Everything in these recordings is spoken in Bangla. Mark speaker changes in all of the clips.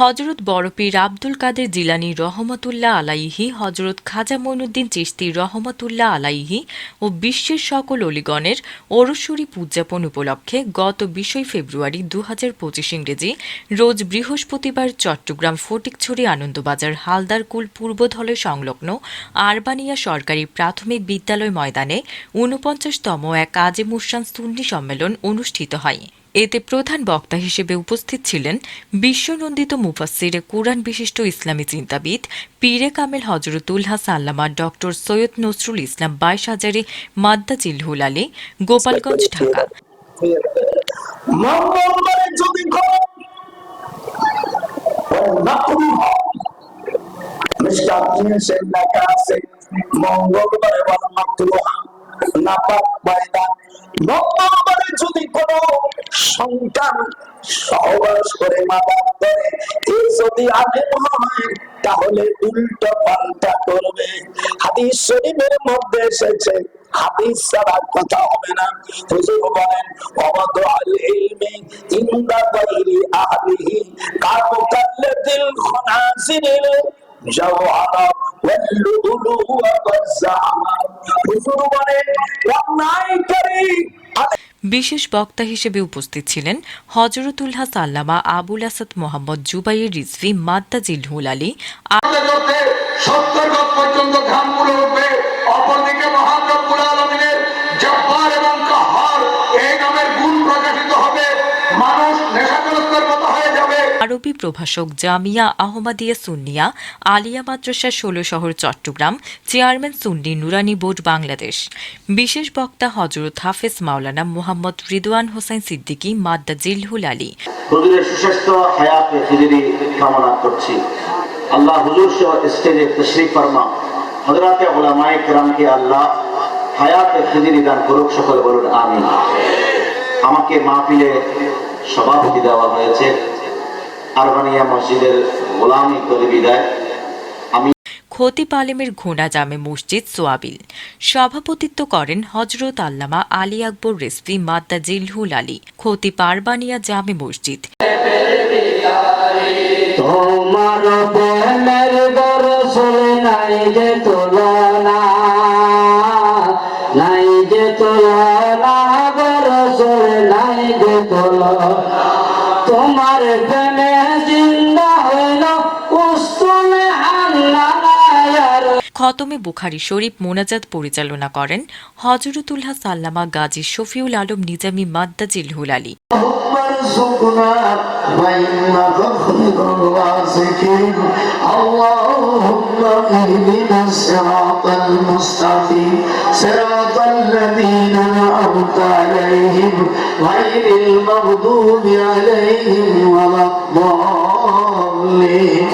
Speaker 1: হজরত বড়পীর আব্দুল কাদের জিলানি রহমতুল্লাহ আলাইহি, হজরত খাজা মঈনুদ্দিন চিশতি রহমতুল্লাহ আলাইহি ও বিশ্বের সকল অলিগণের ওরস্বরী উদযাপন উপলক্ষে গত বিশই ফেব্রুয়ারি দু হাজার পঁচিশ ইংরেজি রোজ বৃহস্পতিবার চট্টগ্রাম ফটিকছড়ি আনন্দবাজার হালদারকুল পূর্বধলে সংলগ্ন আরবানিয়া সরকারি প্রাথমিক বিদ্যালয় ময়দানে ঊনপঞ্চাশতম এক কাজে মুসান সুন্নি সম্মেলন অনুষ্ঠিত হয়। এতে প্রধান বক্তা হিসেবে উপস্থিত ছিলেন বিশ্বনন্দিত মুফাসির কোরআন বিশিষ্ট ইসলামী চিন্তাবিদ পীরে কামেল হজরতুল্লাহ সাল্লামা, ডক্টর সৈয়দ নসরুল ইসলাম বাইশ হাজারি, মাদ্দা জিল্হুল আলী, গোপালগঞ্জ, ঢাকা।
Speaker 2: মঙ্গলবারে তাহলে উল্টো পাল্টা করবে। হাদিস শরীফের মধ্যে এসেছে, হাদিস ছাড়া কথা হবে না। হুজুর বলেন অবাদ আল ইলমি ইনদা গায়রি আহলিহি কামুকাল্লাতিল খনাসিরিল জাওহারা
Speaker 1: বিশেষ বক্তা হিসেবে উপস্থিত ছিলেন হজরতুল্লাহ সাল্লামা আবুল আসাদ মোহাম্মদ জুবাইর রিজভি মাদ্দাজিল হুল আলী
Speaker 3: সত্তর পর্যন্ত ঘামগুলো
Speaker 1: আরবি প্রভাষক জামিয়া আহমদিয়া সুন্নিয়া, আলিয়া মাদ্রাসা ষোলো শহর, চট্টগ্রাম, চেয়ারম্যান সুন্নি নুরানি বোর্ড, বাংলাদেশ। বিশেষ বক্তা হজরত হাফেজ মাওলানা মোহাম্মদ রিদওয়ান হোসেন সিদ্দিকী, মাদ্দা জিলহুল আলী।
Speaker 4: সুস্বাস্থ্য, হায়াতে কামনা আল্লাহ হুজুর স্টেজে তশরিফ ফরমা হজরাতে ওলামায়ে কেরামকে আল্লাহ হায়াতে হুজুরি দান করুক, সকল বলুন আমিন। আমাকে মাহফিলে সভাপতি দেওয়া হয়েছে। আরবানিয়া মসজিদের গোলামি করে বিদায়।
Speaker 1: খতিব আলেমের ঘোড়া জামে মসজিদ সোয়াবিল। সভাপতিত্ব করেন হজরত আল্লামা আলী আকবর রেসফি মাদ্দা জিলহুল আলী খতিব আরবানিয়া জামে মসজিদ।
Speaker 5: তোমার
Speaker 1: খতমে বুখারি শরীফ মোনাজাত পরিচালনা করেন হজরতুল্লাহ সাল্লামা গাজী শফিউল আলম নিজামী মাদ্দা জিলহুল আলী
Speaker 5: اللهم ارزقنا فإنك خير الرازقين اللهم اهدنا الصراط المستقيم صراط الذين أنعمت عليهم غير المغضوب عليهم ولا الضالين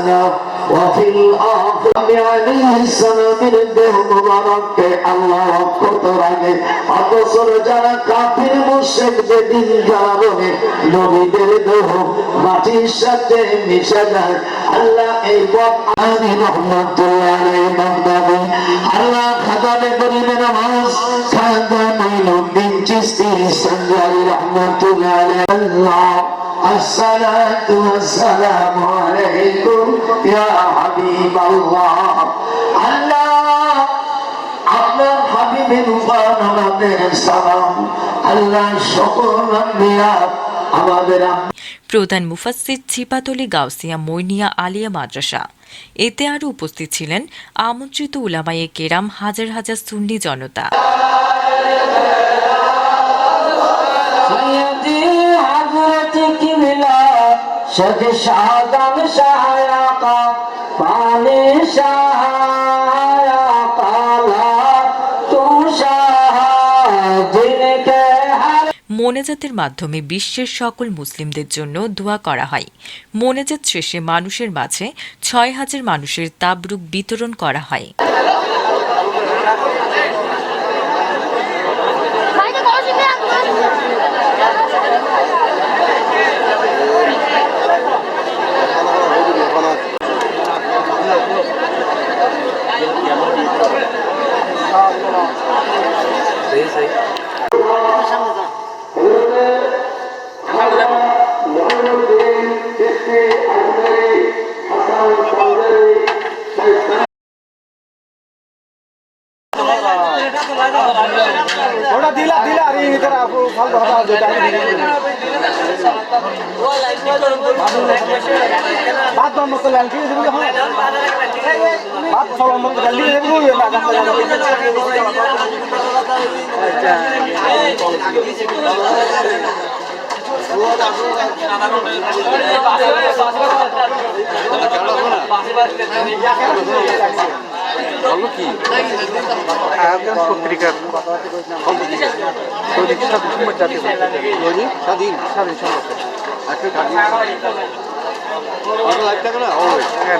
Speaker 5: حسنة وفي الآخرة عليه السلام দেহ মোবারককে আল্লাহ রক্ষত রাখে অবসর যারা কাফির মুশেক যেদিন কারণে নবীদের দেহ মাটির সাথে মিশে যায় আল্লাহ এই বদ আনি রহমতুল্লাহ আলাইহি বাগদাদি আল্লাহ খাদামে করিমে নামাজ খাদা মাইনুদ্দিন চিশতি সঞ্জারি রহমতুল্লাহ আলাইহি আল্লাহ الصلاة والسلام عليكم يا حبيب الله الله আপনার হাবিবের উপর আমাদের সালাম আল্লাহ সকল আম্বিয়া আমাদের আম্বিয়া
Speaker 1: প্রধান মুফাসসির ছিপাতলি গাউসিয়া মৈনিয়া আলিয়া মাদ্রাসা এতে আরও উপস্থিত ছিলেন আমন্ত্রিত উলামায়ে কেরাম হাজার হাজার সুন্নি জনতা
Speaker 5: মনেজাতের
Speaker 1: মোনাজাতের মাধ্যমে বিশ্বের সকল মুসলিমদের জন্য দোয়া করা হয়। মোনাজাত শেষে মানুষের মাঝে ছয় হাজার মানুষের তাবরুক বিতরণ করা হয়।
Speaker 6: পেয়েছে थोड़ा ढीला
Speaker 5: ढीला
Speaker 6: अरे इधर आप फल भरा दो बात बम मत लाल की जब हम बात फल मत लाल की जब हम দেবো না গাছটা পত্রিকার দৈনিক স্বাধীন জাতীয় দৈনিক স্বাধীন স্বাধীন সংবাদ আজকে লাইভ থাকে না হ্যাঁ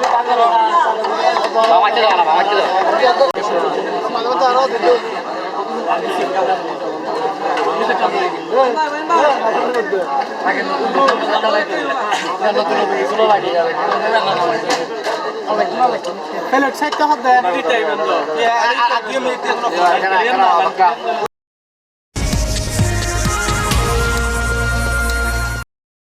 Speaker 6: প্লেট সাইড তো হবে